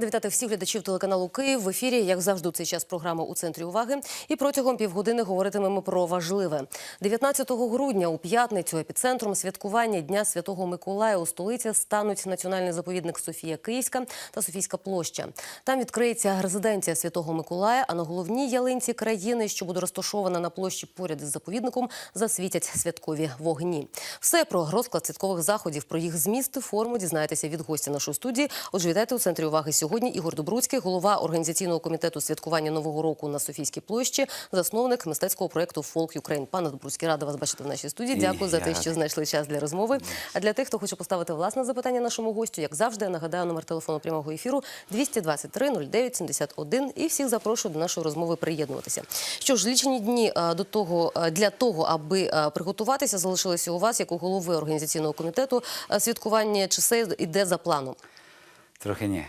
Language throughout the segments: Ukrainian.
Рада вітати всіх глядачів телеканалу Київ в ефірі. Як завжди, у цей час програма у центрі уваги. І протягом півгодини говоритимемо про важливе. 19 грудня у п'ятницю епіцентром святкування Дня Святого Миколая у столиці стануть національний заповідник Софія Київська та Софійська площа. Там відкриється резиденція Святого Миколая. А на головній ялинці країни, що буде розташована на площі поряд із заповідником, засвітять святкові вогні. Все про розклад святкових заходів, про їх зміст форму дізнаєтеся від гостя нашої студії. Отже, вітайте у центрі уваги сьогодні. Ігор Добруцький, голова організаційного комітету святкування нового року на Софійській площі, засновник мистецького проєкту Фолк Юкрейн. Пане Добруцький, рада вас бачити в нашій студії. І Дякую за я те, що знайшли час для розмови. А для тих, хто хоче поставити власне запитання нашому гостю, як завжди, я нагадаю номер телефону прямого ефіру 223 09 71 і всіх запрошую до нашої розмови приєднуватися. Що ж, лічені дні е, до того е, для того, аби е, приготуватися, залишилися у вас як у голови організаційного комітету святкування. Чи все йде за планом? Трохи ні.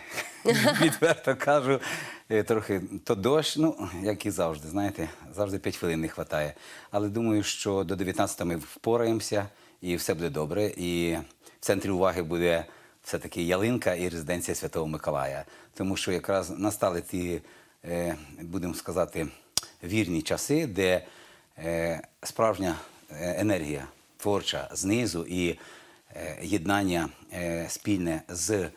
Відверто кажу, е, трохи то дощ, ну, як і завжди, знаєте, завжди 5 хвилин не вистачає. Але думаю, що до 19 ми впораємося і все буде добре. І в центрі уваги буде все-таки ялинка і резиденція Святого Миколая. Тому що якраз настали ті, е, будемо сказати, вірні часи, де е, справжня енергія творча знизу і єднання спільне з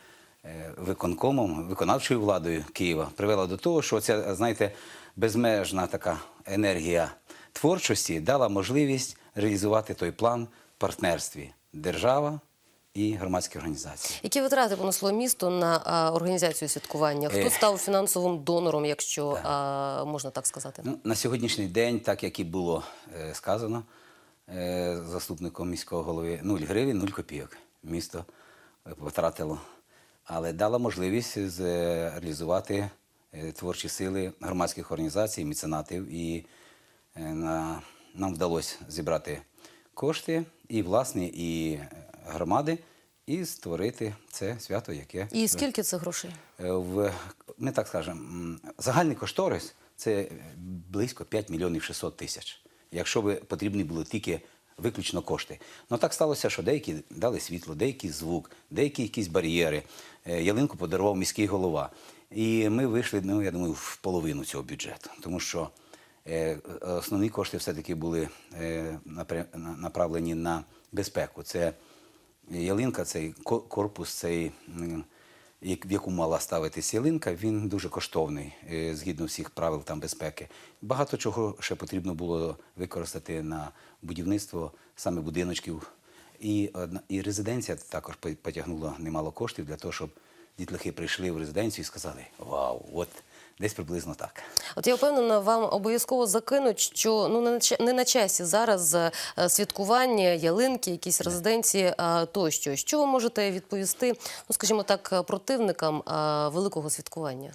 виконкомом, виконавчою владою Києва привела до того, що ця, знаєте, безмежна така енергія творчості дала можливість реалізувати той план в партнерстві держава і громадські організації. Які витрати понесло місто на а, організацію святкування? Хто Е. став фінансовим донором, якщо а, можна так сказати? Ну, на сьогоднішній день, так як і було е, сказано е, заступником міського голови, 0 гривень, 0 копійок місто е, потратило. Але дало можливість е, реалізувати е, творчі сили громадських організацій, меценатів. І е, нам вдалося зібрати кошти і власні, і громади, і створити це свято, яке І скільки це грошей? В ми так скажемо, загальний кошторис це близько 5 мільйонів 600 тисяч. Якщо би потрібні були тільки виключно кошти. Ну так сталося, що деякі дали світло, деякі звук, деякі якісь бар'єри. Е, Ялинку подарував міський голова. І ми вийшли, ну я думаю, в половину цього бюджету, тому що е, основні кошти все-таки були е, направлені на безпеку. Це ялинка, цей корпус, цей, в яку мала ставитись ялинка, він дуже коштовний, е, згідно всіх правил там безпеки. Багато чого ще потрібно було використати на будівництво саме будиночків. І, і резиденція також потягнула немало коштів для того, щоб дітлахи прийшли в резиденцію і сказали: Вау, от десь приблизно так. От я впевнена, вам обов'язково закинуть, що ну не на не на часі зараз е, святкування, ялинки, якісь резиденції а, тощо. Що ви можете відповісти, ну скажімо так, е, противникам а, великого святкування?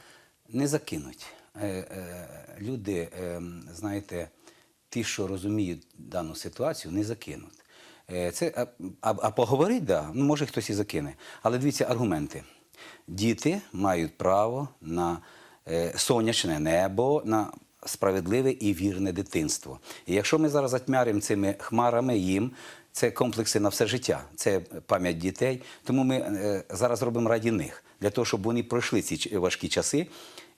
не закинуть. Е, е, Люди, е, знаєте, ті, що розуміють дану ситуацію, не закинуть. Е, Це, а, а, а поговорить, да, ну, може хтось і закине. Але дивіться аргументи. Діти мають право на е, сонячне небо, на справедливе і вірне дитинство. І якщо ми зараз затьмяримо цими хмарами їм, це комплекси на все життя, це пам'ять дітей. Тому ми е, зараз робимо раді них, для того, щоб вони пройшли ці важкі часи.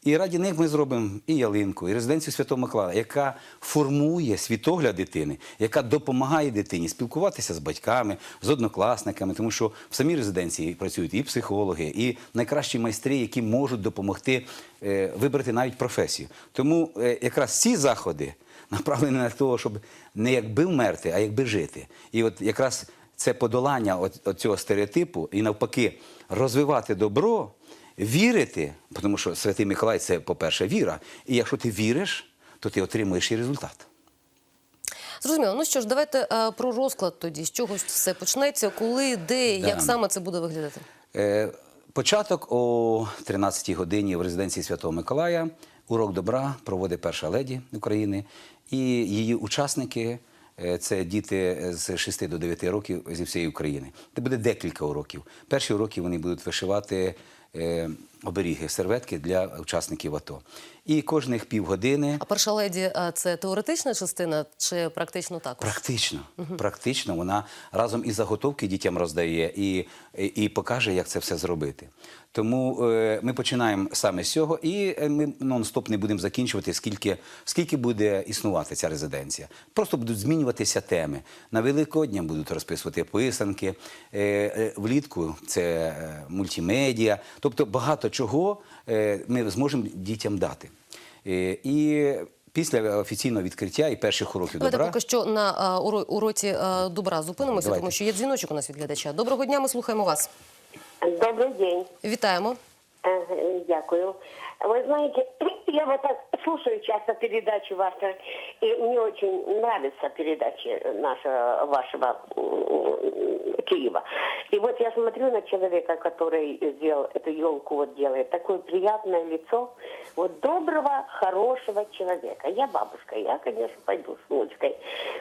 І раді них ми зробимо і ялинку, і резиденцію Святого Миколая, яка формує світогляд дитини, яка допомагає дитині спілкуватися з батьками, з однокласниками, тому що в самій резиденції працюють і психологи, і найкращі майстри, які можуть допомогти е, вибрати навіть професію. Тому е, якраз ці заходи направлені на те, щоб не якби вмерти, а якби жити. І от якраз це подолання цього стереотипу і навпаки розвивати добро, вірити, тому що Святий Миколай це, по-перше, віра. І якщо ти віриш, то ти отримуєш і результат. Зрозуміло. Ну що ж, давайте е, про розклад тоді. З чого ж все почнеться, коли, де, Да. як саме це буде виглядати? Е, початок о 13-й годині в резиденції Святого Миколая. Урок добра проводить перша леді України. І її учасники е, це діти з 6 до 9 років зі всієї України. Це буде декілька уроків. Перші уроки вони будуть вишивати е, оберіги, серветки для учасників АТО. І кожних півгодини. А перша леді це теоретична частина чи практично також? Практично, практично вона разом із заготовки дітям роздає і, і, і покаже, як це все зробити. Тому е, ми починаємо саме з цього, і е, ми нон-стоп не будемо закінчувати, скільки, скільки буде існувати ця резиденція. Просто будуть змінюватися теми. На Великодня будуть розписувати писанки, е, е, влітку це е, мультимедіа. Тобто багато чого е, ми зможемо дітям дати. Е, і після офіційного відкриття і перших уроків Давайте добра. поки що на а, уро- уроці а, добра зупинимося, Давайте. тому що є дзвіночок у нас від глядача. Доброго дня, ми слухаємо вас. Добрый день. Вітаємо. Э, Дякую. Вы знаете, я вот так слушаю часто передачи ваши, и мне очень нравятся передачи нашего, вашего м, Киева. И вот я смотрю на человека, который сделал эту елку, вот делает, такое приятное лицо, вот доброго, хорошего человека. Я бабушка, я, конечно, пойду с внучкой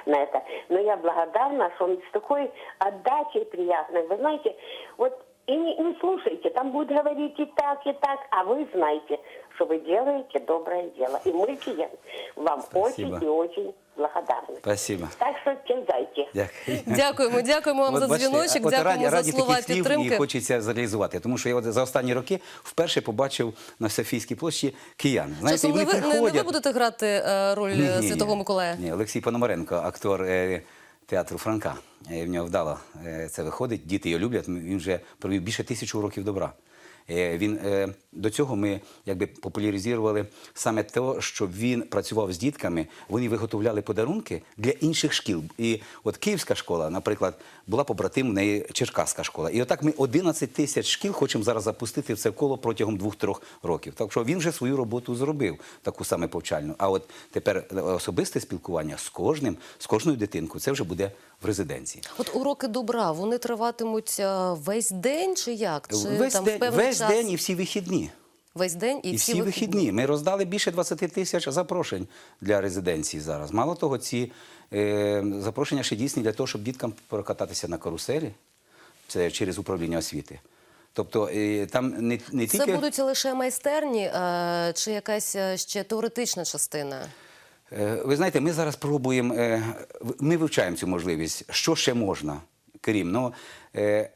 на это, но я благодарна, что он с такой отдачей приятной. Вы знаете, вот и не, не слушайте, там будут говорить и так, и так, а вы знаете, что вы делаете доброе дело. И мы, клиент, вам Спасибо. очень и очень благодарны. Спасибо. Так что терзайте. Дякую. Дякуємо, дякуємо вам От за бачите, дзвіночок, от дякуємо раді, за раді слова таких слів підтримки. і хочеться зреалізувати. Тому що я от за останні роки вперше побачив на Софійській площі киян. Знаєте, Часом і не вони ви, не, не ви приходять. будете грати е, роль Ні, е, ні, Святого ні. Миколая? Ні, Олексій Пономаренко, актор е, театру Франка. Е, В нього вдало е, це виходить. Діти його люблять. Він вже провів більше тисячі уроків добра. Е, Він е, до цього ми якби популяризували саме те, що він працював з дітками. Вони виготовляли подарунки для інших шкіл. І от Київська школа, наприклад, була побратим в неї Черкаська школа. І отак ми 11 тисяч шкіл хочемо зараз запустити в це коло протягом двох-трьох років. Так що він вже свою роботу зробив, таку саме повчальну. А от тепер особисте спілкування з кожним, з кожною дитинкою, це вже буде в резиденції. От уроки добра, вони триватимуть е, весь день чи як? Чи Весь, там день, весь час? день і всі вихідні. Весь день і, І, всі, вихідні. Ми роздали більше 20 тисяч запрошень для резиденції зараз. Мало того, ці е, запрошення ще дійсні для того, щоб діткам прокататися на каруселі. Це через управління освіти. Тобто е, там не, не Це тільки будуть лише майстерні е, чи якась е, ще теоретична частина? Е, Ви знаєте, ми зараз пробуємо, е, ми вивчаємо цю можливість, що ще можна, крім. Ну, е,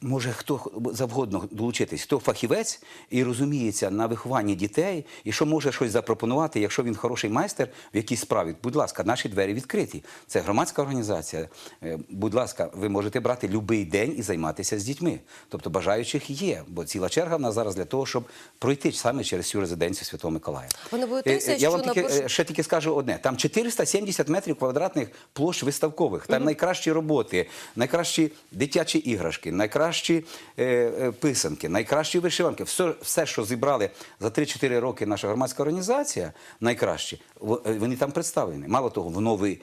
може хто завгодно долучитись, хто фахівець і розуміється на вихованні дітей, і що може щось запропонувати, якщо він хороший майстер в якійсь справі. Будь ласка, наші двері відкриті. Це громадська організація. Е, Будь ласка, ви можете брати будь-який день і займатися з дітьми. Тобто бажаючих є, бо ціла черга в нас зараз для того, щоб пройти саме через цю резиденцію Святого Миколая. Ви не боїтеся, Е, е, що я вам тільки, ще тільки скажу одне: там 470 метрів квадратних площ виставкових. Там найкращі роботи, найкращі дитячі іграшки, найкращі е, е, писанки, найкращі вишиванки. Все, що зібрали за 3-4 роки наша громадська організація, найкращі, е, вони там представлені. Мало того, в новий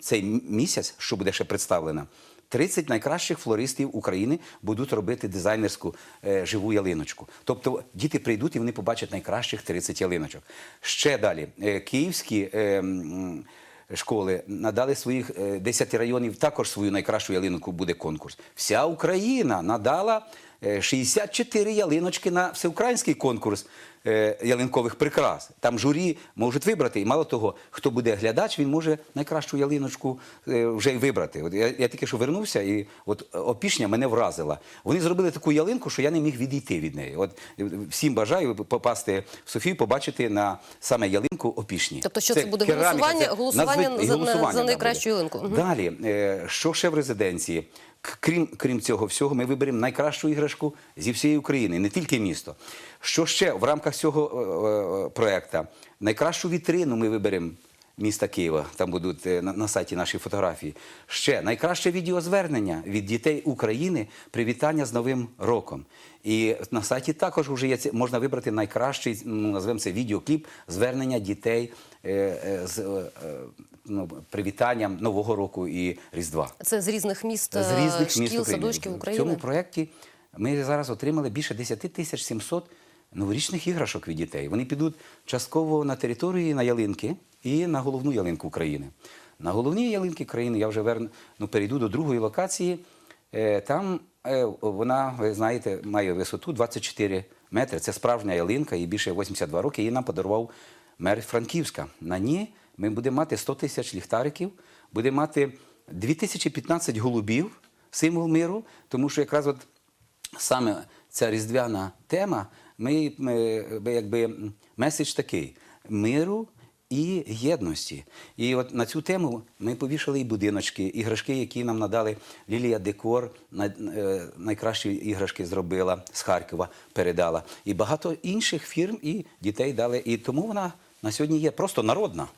цей місяць, що буде ще представлено. 30 найкращих флористів України будуть робити дизайнерську е, живу ялиночку. Тобто діти прийдуть і вони побачать найкращих 30 ялиночок. Ще далі, е, київські. е, Школи надали своїх е, 10 районів також свою найкращу ялинку буде конкурс. Вся Україна надала е, 64 ялиночки на всеукраїнський конкурс е, ялинкових прикрас. Там журі можуть вибрати, і мало того, хто буде глядач, він може найкращу ялиночку е, вже й вибрати. От я, я тільки що вернувся, і от е, опішня мене вразила. Вони зробили таку ялинку, що я не міг відійти від неї. От е, всім бажаю попасти в Софію, побачити на саме ялинку опішні. Тобто що це буде голосування- голосування і за- на- за найкращу ялинку? Далі, е, що ще в резиденції? Крім, крім цього всього, ми виберемо найкращу іграшку зі всієї України, не тільки місто. Що ще в рамках цього е, е, проекту? Найкращу вітрину ми виберемо міста Києва. Там будуть е, на, на сайті наші фотографії. Ще найкраще відеозвернення від дітей України привітання з Новим роком. І на сайті також вже є можна вибрати найкращий, ну, назвемо це відеокліп звернення дітей е, е, з ну, привітанням Нового року і Різдва. Це з різних міст, З різних шкіл, міст України. садочків В цьому проєкті ми зараз отримали більше 10 тисяч 700 новорічних іграшок від дітей. Вони підуть частково на території на ялинки і на головну ялинку України. На головній ялинки країни я вже верну, ну, перейду до другої локації. Е, Там е, вона, ви знаєте, має висоту 24 метри. Це справжня ялинка, їй більше 82 роки. Її нам подарував мер Франківська. На ній ми будемо мати 100 тисяч ліхтариків, будемо мати 2015 голубів, символ миру, тому що якраз от саме ця різдвяна тема, ми, ми ми якби меседж такий миру і єдності. І от на цю тему ми повішали і будиночки, іграшки, які нам надали Лілія Декор, е, найкращі іграшки зробила з Харкова, передала. І багато інших фірм і дітей дали. І тому вона на сьогодні є просто народна.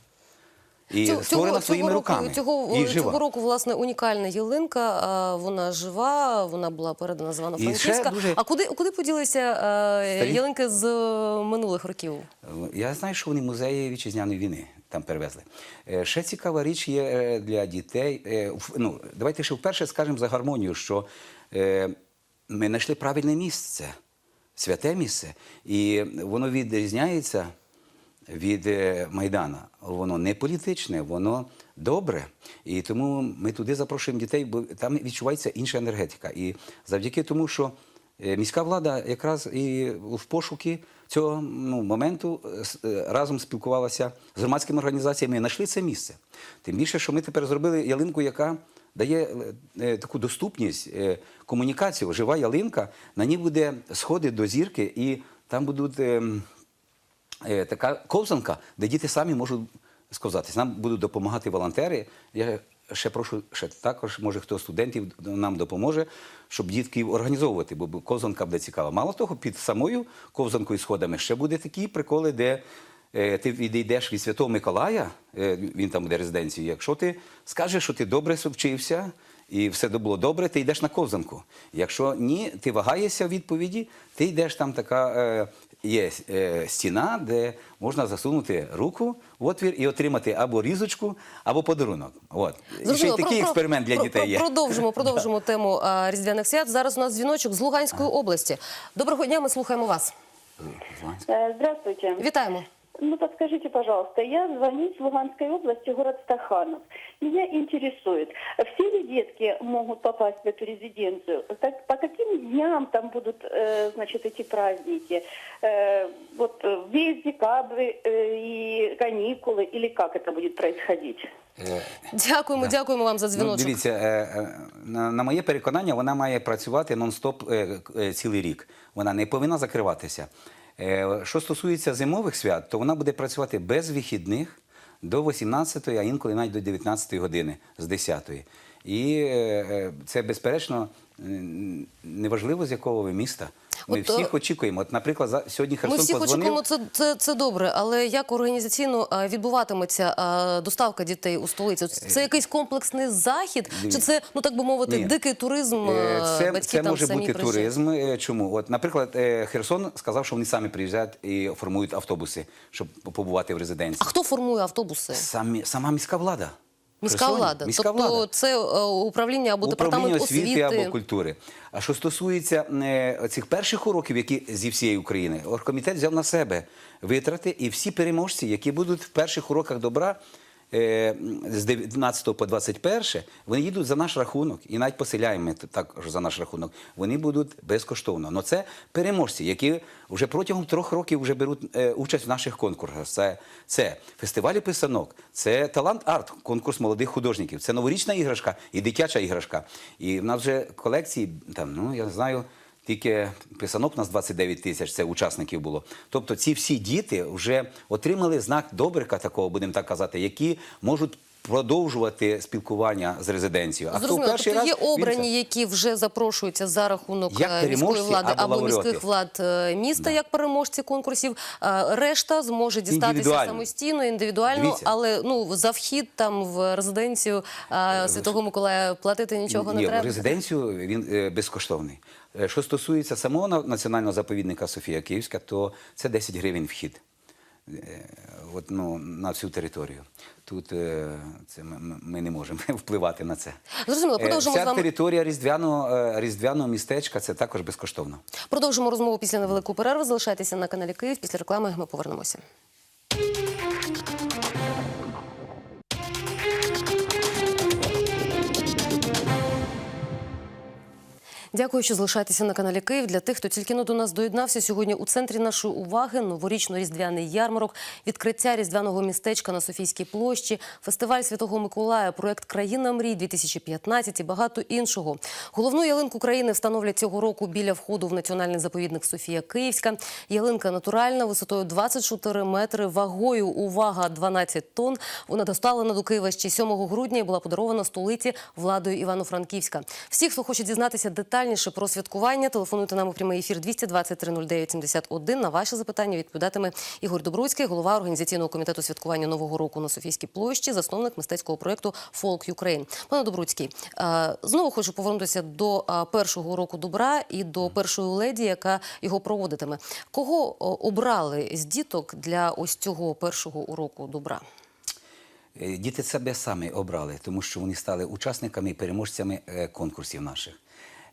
І Цього- створена своїми року, руками. Цього, і жива. цього року, власне, унікальна ялинка. Вона жива, вона була передана з І Івано-Франківська. дуже- А куди, куди поділися е, Старі? ялинки з е, минулих років? Я знаю, що вони музеї вітчизняної війни там перевезли. Е, Ще цікава річ є для дітей. Ну, давайте ще вперше скажемо за гармонію, що ми знайшли правильне місце, святе місце, і воно відрізняється від е, Майдана. Воно не політичне, воно добре. І тому ми туди запрошуємо дітей, бо там відчувається інша енергетика. І завдяки тому, що е, міська влада якраз і в пошуки цього ну, моменту е, разом спілкувалася з громадськими організаціями і знайшли це місце. Тим більше, що ми тепер зробили ялинку, яка дає таку доступність, комунікацію. Жива ялинка, на ній буде сходи до зірки, і там будуть. Е, така ковзанка, де діти самі можуть сковзатись. Нам будуть допомагати волонтери. Я ще прошу, ще також, може, хто студентів нам допоможе, щоб дітки організовувати, бо ковзанка буде цікава. Мало того, під самою ковзанкою сходами ще буде такі приколи, де е, ти відійдеш від Святого Миколая, е, він там буде резиденцією. Якщо ти скажеш, що ти добре вчився, і все було добре, ти йдеш на ковзанку. Якщо ні, ти вагаєшся в відповіді, ти йдеш там така є е, стіна, де можна засунути руку в отвір і отримати або різочку, або подарунок. От. І ще й такий Про- експеримент для про- дітей про- є. Продовжимо, продовжимо тему а, різдвяних свят. Зараз у нас дзвіночок з Луганської області. Доброго дня, ми слухаємо вас. Э, Здравствуйте. Вітаємо Ну, подскажите, пожалуйста, я звоню с Луганской области, город Стаханов. Меня интересует, все ли детки могут попасть в эту резиденцию? Так, по каким дням там будут, э, значит, эти праздники? Э, вот э, весь декабрь э, и каникулы, или как это будет происходить? Дякуємо, дякуємо вам за Ну, дзвіночок. дивіться, е, е, на, на моє переконання, вона має працювати нон-стоп е, е, цілий рік. Вона не повинна закриватися. Е, Що стосується зимових свят, то вона буде працювати без вихідних до 18-ї, а інколи навіть до 19-ї години з 10-ї. І е, е, це, безперечно, неважливо, з якого ви міста. Ми От, е, всіх очікуємо. От, наприклад, за- сьогодні Ми всіх подзвонив. очікуємо, це, це, це добре, але як організаційно відбуватиметься доставка дітей у столицю? Це якийсь комплексний захід, чи це, ну так би мовити, Ні. дикий туризм? Е, Це, батьки це там може самі бути приїжджають? туризм. Е, Чому? От, наприклад, е, Херсон сказав, що вони самі приїжджають і формують автобуси, щоб побувати в резиденції. А хто формує автобуси? Самі, сама міська влада. Міська Херсоні. влада. Міська тобто влада. це е, управління або Управління департамент освіти, освіти. або культури. А що стосується е, цих перших уроків, які зі всієї України, оргкомітет взяв на себе витрати, і всі переможці, які будуть в перших уроках добра. Е, З 19 по 21 вони їдуть за наш рахунок і навіть поселяємо також за наш рахунок. Вони будуть безкоштовно. Но це переможці, які вже протягом трьох років вже беруть е, участь в наших конкурсах. Це, це фестивалі писанок, це талант арт, конкурс молодих художників, це новорічна іграшка і дитяча іграшка. І в нас вже колекції, там, ну я знаю. Тільки писанок у нас 29 тисяч, це учасників було. Тобто ці всі діти вже отримали знак добрика, такого будемо так казати, які можуть продовжувати спілкування з резиденцією. А хто перший тобто є раз, він обрані, це- які вже запрошуються за рахунок Як е, міської влади або або, міських влад е, міста, як переможці конкурсів. Решта зможе дістатися Індивідуально. самостійно, індивідуально, Дивіться. але ну за вхід там в резиденцію е, Святого Миколая платити нічого не Ні, треба. резиденцію він е, безкоштовний. Е, Що стосується самого національного заповідника Софія Київська, то це 10 гривень вхід. Е, От, ну, на всю територію. Тут е, це ми, ми- не можемо впливати на це. Зрозуміло, продовжимо Вся з вами. територія різдвяного, різдвяного містечка це також безкоштовно. Продовжимо розмову після невеликої перерви. Залишайтеся на каналі Київ. Після реклами ми повернемося. Дякую, що залишаєтеся на каналі Київ. Для тих, хто тільки но до нас доєднався, сьогодні у центрі нашої уваги новорічно-різдвяний ярмарок, відкриття різдвяного містечка на Софійській площі, фестиваль Святого Миколая, проект Країна мрій 2015 і багато іншого. Головну ялинку країни встановлять цього року біля входу в національний заповідник Софія Київська. Ялинка натуральна, висотою 24 метри, вагою увага 12 тонн. Вона доставлена до Києва ще 7 грудня і була подарована столиці владою Івано-Франківська. Всі, хто хоче дізнатися детальніше про святкування, телефонуйте нам у прямий ефір 220 309 71. На ваші запитання відповідатиме Ігор Добруцький, голова організаційного комітету святкування нового року на Софійській площі, засновник мистецького проєкту Folk Ukraine. Пане Добруцький, е, знову хочу повернутися до е, першого року добра і до першої леді, яка його проводитиме. Кого обрали з діток для ось цього першого уроку добра? Е, Діти себе самі обрали, тому що вони стали учасниками і переможцями конкурсів наших.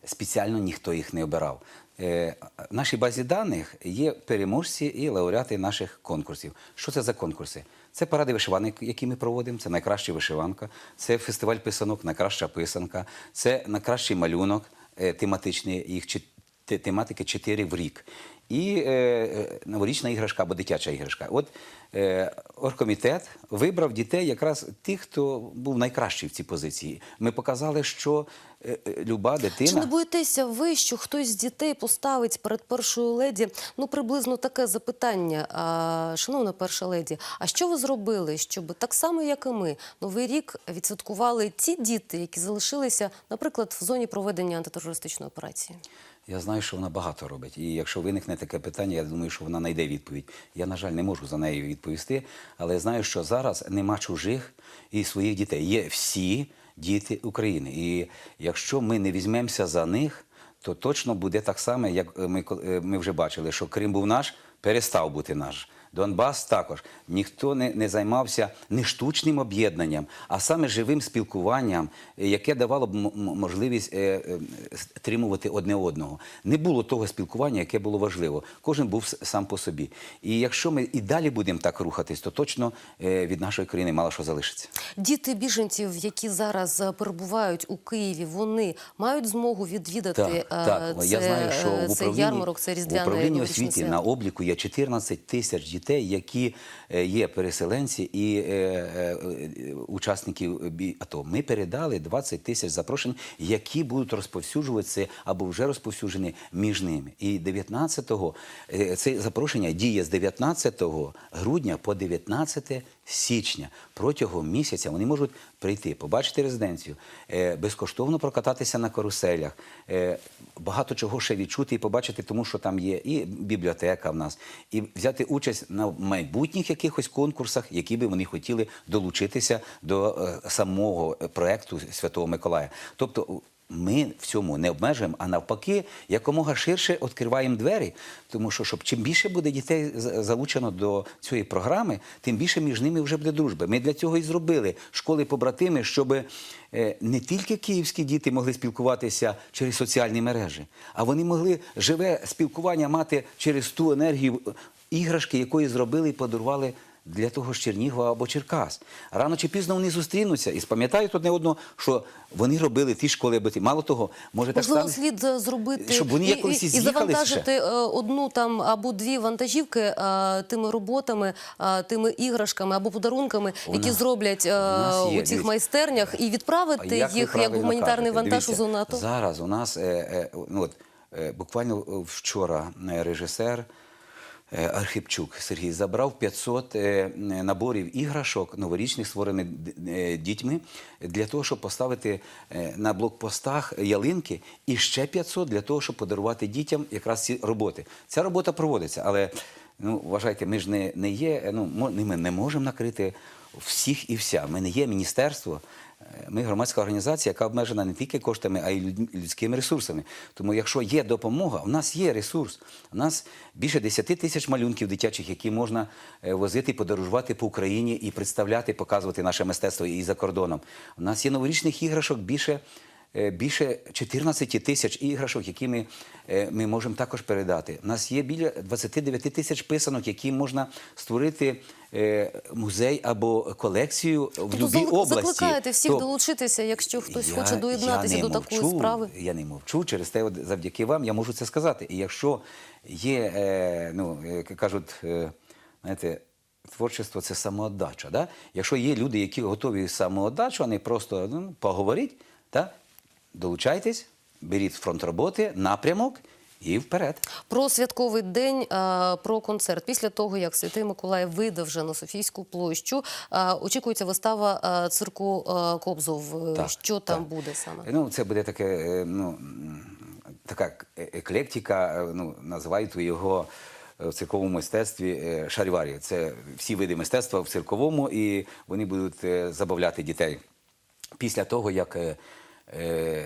Спеціально ніхто їх не обирав. Е, В нашій базі даних є переможці і лауреати наших конкурсів. Що це за конкурси? Це паради вишиванок, які ми проводимо, це найкраща вишиванка, це фестиваль писанок, найкраща писанка, це найкращий малюнок е, тематичний, їх тематики 4 в рік. І е, е, новорічна іграшка або дитяча іграшка. От е, оргкомітет вибрав дітей якраз тих, хто був найкращий в цій позиції. Ми показали, що люба дитина. Чи не боїтеся ви, що хтось з дітей поставить перед першою леді ну приблизно таке запитання, а, шановна перша леді, а що ви зробили, щоб так само, як і ми, новий рік відсвяткували ті діти, які залишилися, наприклад, в зоні проведення антитерористичної операції? Я знаю, що вона багато робить. І якщо виникне таке питання, я думаю, що вона знайде відповідь. Я, на жаль, не можу за нею відповісти, але я знаю, що зараз нема чужих і своїх дітей. Є всі діти України. І якщо ми не візьмемося за них, то точно буде так само, як ми, е, ми вже бачили, що Крим був наш, перестав бути наш. Донбас також ніхто не, не займався не штучним об'єднанням, а саме живим спілкуванням, е, яке давало б можливість е, е, стримувати одне одного. Не було того спілкування, яке було важливо. Кожен був сам по собі. І якщо ми і далі будемо так рухатись, то точно е, від нашої країни мало що залишиться. Діти біженців, які зараз е, перебувають у Києві, вони мають змогу відвідати Так, е, так. це, Я знаю, що в управлінні, ярмарок, це в різдвяне управлінні новорічне освіти свято. на обліку є 14 тисяч дітей, які е, є переселенці і е, е, учасників АТО. Ми передали 20 тисяч запрошень, які будуть розповсюджуватися або вже розповсюджені між ними. І 19-го е, це запрошення діє з 19 грудня по 19 січня. Протягом місяця вони можуть прийти, побачити резиденцію, е, безкоштовно прокататися на каруселях, е, багато чого ще відчути і побачити, тому що там є і бібліотека в нас, і взяти участь на майбутніх якихось конкурсах, які би вони хотіли долучитися до е, самого проекту Святого Миколая. Тобто ми в цьому не обмежуємо, а навпаки, якомога ширше відкриваємо двері, тому що щоб чим більше буде дітей залучено до цієї програми, тим більше між ними вже буде дружби. Ми для цього і зробили школи побратими, щоб е, не тільки київські діти могли спілкуватися через соціальні мережі, а вони могли живе спілкування мати через ту енергію іграшки, якої зробили і подарували для того ж Чернігова або Черкас. Рано чи пізно вони зустрінуться і спам'ятають одне одного, що вони робили ті школи, аби ті. Мало того, може так стане. слід е, зробити Щоб вони і, якось і, і завантажити е, одну там або дві вантажівки е, тими роботами, е, тими іграшками або подарунками, У які нас- зроблять е, у є, у цих дивіться. майстернях, і відправити ви їх як гуманітарний кажете. вантаж у Дивіться, зону АТО. Зараз у нас е, е, ну от, е, буквально вчора режисер. Е, Архипчук Сергій забрав 500 е, наборів іграшок новорічних, створених е, дітьми, для того, щоб поставити е, на блокпостах ялинки, і ще 500 для того, щоб подарувати дітям якраз ці роботи. Ця робота проводиться, але ну вважайте, ми ж не, не є. е, Ну ми не можемо накрити всіх і вся. Ми не є міністерство. Ми громадська організація, яка обмежена не тільки коштами, а й людськими ресурсами. Тому, якщо є допомога, у нас є ресурс. У нас більше 10 тисяч малюнків дитячих, які можна е, возити, подорожувати по Україні і представляти, показувати наше мистецтво і за кордоном. У нас є новорічних іграшок більше більше 14 тисяч іграшок, які ми, е, ми можемо також передати. У нас є біля 29 тисяч писанок, які можна створити е, музей або колекцію в Тобто будь-якій зал- області. закликаєте всіх То- долучитися, якщо хтось я- хоче доєднатися до такої мовчу, справи. Я не мовчу, через те, завдяки вам я можу це сказати. І якщо є, е, ну, як кажуть, е, знаєте, творчество це самоотдача. Да? Якщо є люди, які готові самоотдачу, а не просто ну, поговорити, да? Долучайтесь, беріть фронт роботи, напрямок і вперед. Про святковий день, про концерт. Після того, як Святий Миколай вийде вже на Софійську площу, очікується вистава цирку Кобзов. Так, Що там так. буде саме? Ну, це буде таке, е, ну, така е- еклектика, е, ну, називають його е, в цирковому мистецтві е, шаріварі. Це всі види мистецтва в цирковому, і вони будуть е, забавляти дітей. Після того, як е, е,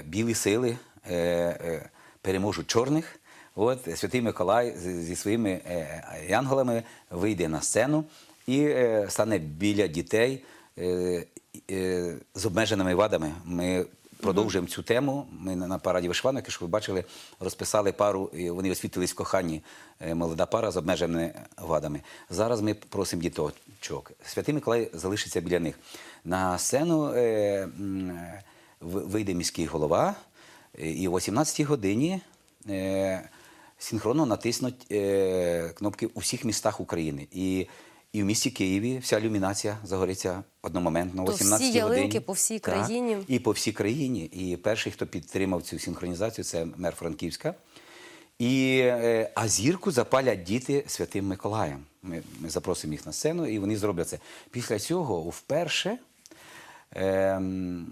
білі сили е, е, переможуть чорних, от Святий Миколай зі своїми е, янголами вийде на сцену і е, стане біля дітей е, е, з обмеженими вадами. Ми продовжуємо цю тему. Ми на параді вишиванок, щоб ви бачили, розписали пару, вони освітились в коханні. е, Молода пара з обмеженими вадами. Зараз ми просимо діточок. Святий Миколай залишиться біля них. На сцену е, е, вийде міський голова, е, і о 18-й годині е, синхронно натиснуть е, кнопки у всіх містах України. І, і в місті Києві вся ілюмінація загориться одномоментно о То всі 18 ялинки годині. по всій Так, країні? І по всій країні. І перший, хто підтримав цю синхронізацію, це мер Франківська. І, а зірку запалять діти Святим Миколаєм. Ми, ми запросимо їх на сцену, і вони зроблять це. Після цього вперше ем,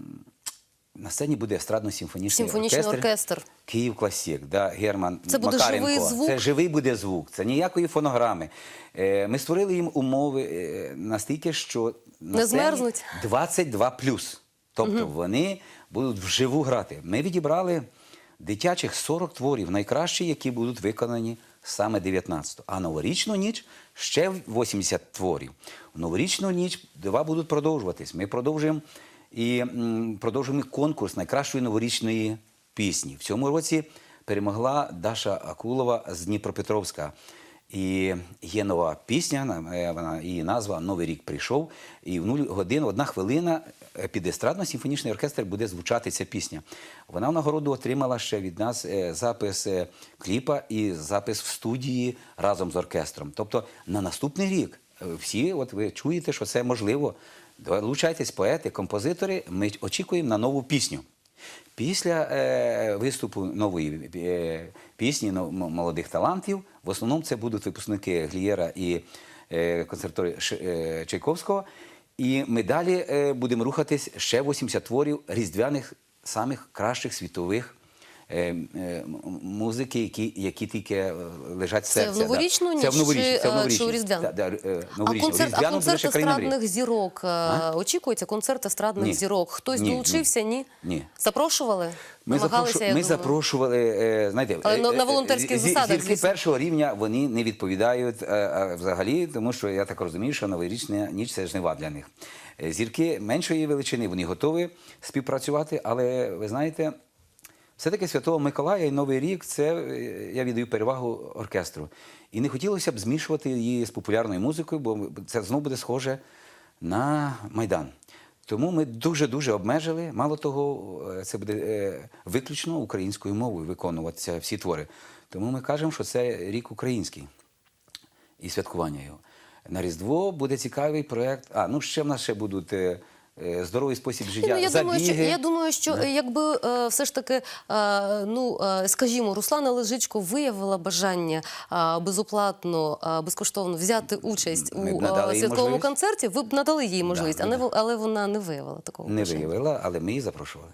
на сцені буде естрадно-симфонічний оркестр. оркестр. Київ Класік, да, Герман Це буде Макаренко. живий звук? Це живий буде звук, це ніякої фонограми. Е, ми створили їм умови е, настільки, що на Не сцені змерзнуть? 22 Тобто вони будуть вживу грати. Ми відібрали дитячих 40 творів, найкращі, які будуть виконані саме 19-го. А новорічну ніч ще 80 творів. Новорічну ніч два будуть продовжуватись. Ми продовжуємо і продовжуємо конкурс найкращої новорічної пісні. В цьому році перемогла Даша Акулова з Дніпропетровська. І є нова пісня, е, вона її назва Новий рік прийшов. І в нуль годин, одна хвилина е, під естрадно-симфонічний оркестр буде звучати ця пісня. Вона в нагороду отримала ще від нас е, запис кліпа і запис в студії разом з оркестром. Тобто на наступний рік всі, от ви чуєте, що це можливо. Долучайтесь, поети, композитори. Ми очікуємо на нову пісню. Після е, виступу нової е, пісні молодих талантів, в основному це будуть випускники Глієра і е, консерваторії е, Чайковського. І ми далі е, будемо рухатись ще 80 творів різдвяних самих кращих світових музики, які, які тільки е, лежать в серці. Це в ніч новорічну, е, чи у різдвяну? Да, да, е, А концерт, естрадних зірок е, А? очікується? Концерт естрадних Ні. зірок. Хтось долучився? Ні? Ні. Запрошували? Ми, Намагалися, запрошу... ми запрошували, е, знаєте, Але на- е, е, волонтерських засадах, Зірки першого рівня вони не відповідають е, е, взагалі, тому що я так розумію, що новорічна ніч це жнива для них. Е, Зірки меншої величини, вони готові співпрацювати, але ви знаєте. Все-таки Святого Миколая і Новий рік це е, я віддаю перевагу оркестру. І не хотілося б змішувати її з популярною музикою, бо це знову буде схоже на Майдан. Тому ми дуже-дуже обмежили. Мало того, е, це буде е, виключно українською мовою виконуватися всі твори. Тому ми кажемо, що це рік український і святкування його. На Різдво буде цікавий проєкт. А, ну ще в нас ще будуть здоровий спосіб життя. Ну, я, думаю, що, я думаю, що е, якби е, все ж таки, е, ну е, скажімо, Руслана Лежичко виявила бажання е, безоплатно, е, безкоштовно взяти участь у е, святковому концерті, ви б надали їй можливість, Да, а не да. але вона не виявила такого Не бажання. виявила, але ми її запрошували.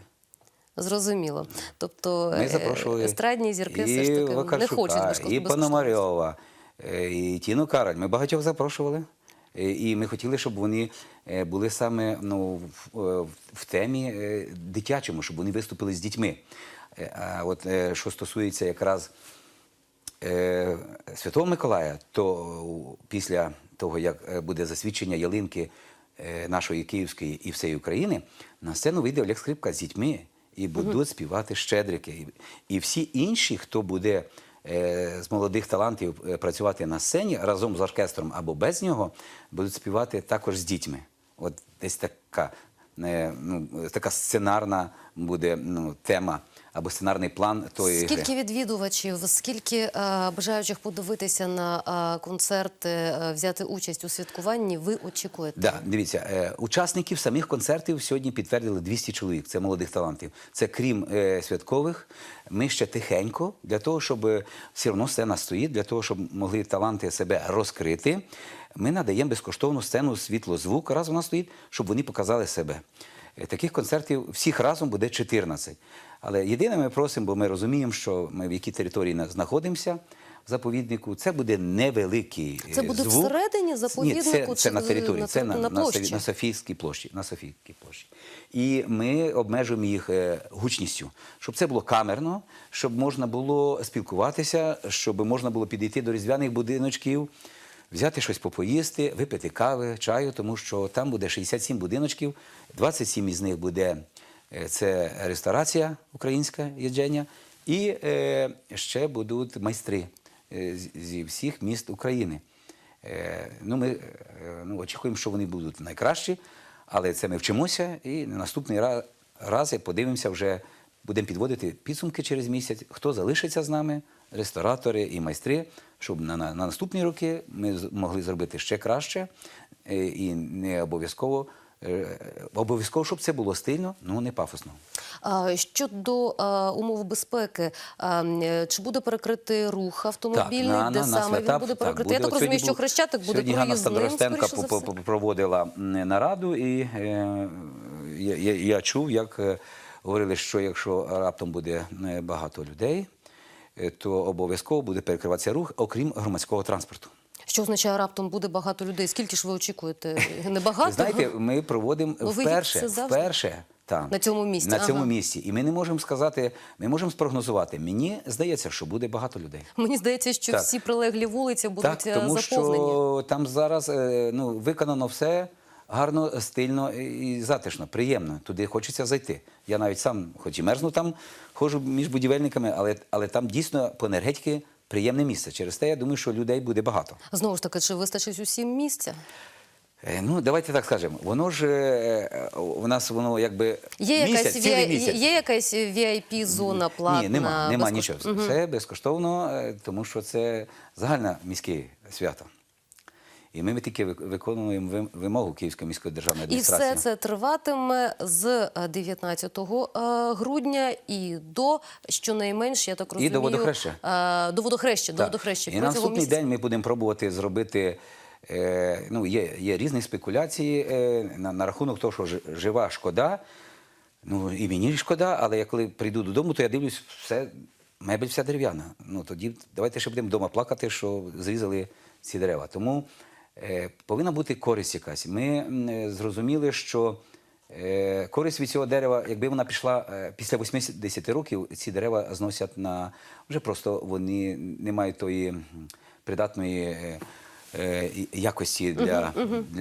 Зрозуміло. Тобто е, естрадні зірки і все ж таки не хочуть безкоштовно. і Пономарьова, е, і Тіну Кароль. Ми багатьох запрошували. Е, І ми хотіли, щоб вони е, були саме ну, в, е, темі дитячому, щоб вони виступили з дітьми. А от що стосується якраз Святого Миколая, то після того, як буде засвідчення ялинки нашої Київської і всієї України, на сцену вийде Олег Скрипка з дітьми. і будуть співати щедрики. І, всі інші, хто буде з молодих талантів е, працювати на сцені разом з оркестром або без нього, будуть співати також з дітьми. От десь така, е, ну, така сценарна буде ну, тема або сценарний план тої гри. Скільки відвідувачів, скільки е, бажаючих подивитися на е, концерти, е, взяти участь у святкуванні, ви очікуєте? Да, дивіться, е, учасників самих концертів сьогодні підтвердили 200 чоловік. Це молодих талантів. Це крім е, святкових. Ми ще тихенько для того, щоб все одно сцена стоїть, для того, щоб могли таланти себе розкрити. Ми надаємо безкоштовну сцену світло, звук. Раз вона стоїть, щоб вони показали себе. Таких концертів всіх разом буде 14. Але єдине, ми просимо, бо ми розуміємо, що ми в якій території знаходимося в заповіднику. Це буде невеликий е, Це буде звук. всередині Ні, заповіднику це, чи це на території, на це на, на площі? на Софійській площі. На Софійській площі. І ми обмежуємо їх е, гучністю, щоб це було камерно, щоб можна було спілкуватися, щоб можна було підійти до різдвяних будиночків, взяти щось попоїсти, випити кави, чаю, тому що там буде 67 будиночків, 27 із них буде е, це ресторація українська їдження, і е, ще будуть майстри е, зі всіх міст України. Е, Ну, ми е, ну, очікуємо, що вони будуть найкращі, але це ми вчимося і на наступний ра- раз подивимося, вже будемо підводити підсумки через місяць, хто залишиться з нами, ресторатори і майстри, щоб на, на, на наступні роки ми могли зробити ще краще е, і не обов'язково. Е, Обов'язково, щоб це було стильно, ну не пафосно. Щодо а, умов безпеки, е, чи буде перекритий рух автомобільний, на- де на- саме він буде так, перекритий? Я так розумію, що Хрещатик буде проїзним, Старостенка по- проводила нараду, і е, я, я, я чув, як е, говорили, що якщо раптом буде е, багато людей, е, то обов'язково буде перекриватися рух, окрім громадського транспорту. Що означає раптом буде багато людей? Скільки ж ви очікуєте? Небагато? Знаєте, ми проводимо Ну, вперше, вперше там, На цьому місці, На цьому місці. І ми не можемо сказати, ми можемо спрогнозувати. Мені здається, що буде багато людей. Мені здається, що Так. всі прилеглі вулиці будуть Так, е, тому заповнені. що там зараз е, ну, виконано все гарно, стильно і затишно, приємно. Туди хочеться зайти. Я навіть сам, хоч і мерзну там, ходжу між будівельниками, але, але там дійсно по енергетики приємне місце. Через те я думаю, що людей буде багато. Знову ж таки, чи вистачить усім місця? Е, Ну, давайте так скажемо. Воно ж е, у нас воно якби Є місяць, якась, цілий VIP місяць. є якась VIP-зона платна? Ні, нема, нема безкош- нічого. Угу. Все безкоштовно, е, тому що це загальне міське свято. І ми тільки вик- виконуємо вимогу Київської міської державної І адміністрації. все це триватиме з е, 19 е, грудня і до щонайменш, я так І розумію, до водохреща. е, До водохреща, до водохреща. І на наступний день ми будемо пробувати зробити. Е, ну, є, є різні спекуляції е, на, на рахунок того, що жива шкода. Ну, і мені шкода, але я коли прийду додому, то я дивлюсь, все, мебель вся дерев'яна. Ну тоді давайте ще будемо вдома плакати, що зрізали ці дерева. Тому е, повинна бути користь якась. Ми е, зрозуміли, що е, користь від цього дерева, якби вона пішла е, після 80 років, ці дерева зносять на вже просто вони не мають тої придатної. е, е, Якості для,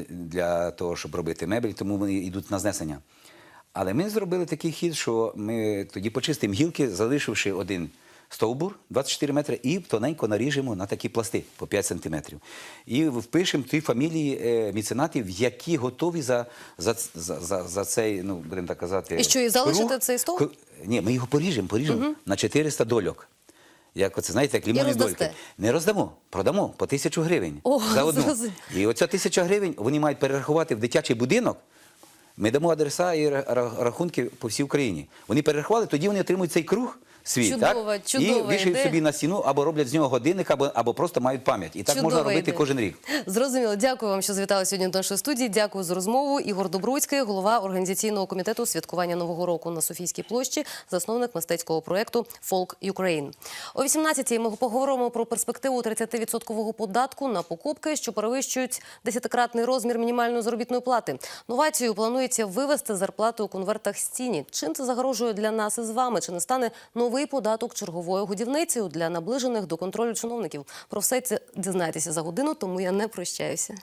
для того, щоб робити мебель, тому вони йдуть на знесення. Але ми зробили такий хід, що ми тоді почистимо гілки, залишивши один стовбур 24 метри, і тоненько наріжемо на такі пласти по 5 сантиметрів. І впишемо ті фамілії е, міценатів, які готові за, за, за, за, за цей, ну будемо так казати. І що, і залишите круг. цей стовп? Ку- Ні, ми його поріжемо, поріжемо на 400 дольок. Як оце, знаєте, як лімонні роздасте? дольки. Не роздамо, продамо по тисячу гривень О, за одну. І оця тисяча гривень вони мають перерахувати в дитячий будинок. Ми дамо адреса і ра- ра- рахунки по всій Україні. Вони перерахували, тоді вони отримують цей круг свій. Чудова, так? чудова і вішають ідея. собі на стіну або роблять з нього годинник, або, або просто мають пам'ять. І так можна робити ідея. кожен рік. Зрозуміло. Дякую вам, що завітали сьогодні до нашої студії. Дякую за розмову. Ігор Добруцький, голова організаційного комітету святкування Нового року на Софійській площі, засновник мистецького проєкту Folk Ukraine. О 18-й ми поговоримо про перспективу 30% податку на покупки, що перевищують десятикратний розмір мінімальної заробітної плати. Новацію планується вивести зарплати у конвертах з тіні. Чим це загрожує для нас із вами? Чи не стане новий податок черговою годівницею для наближених до контролю чиновників. Про все це дізнаєтеся за годину, тому я не прощаюся.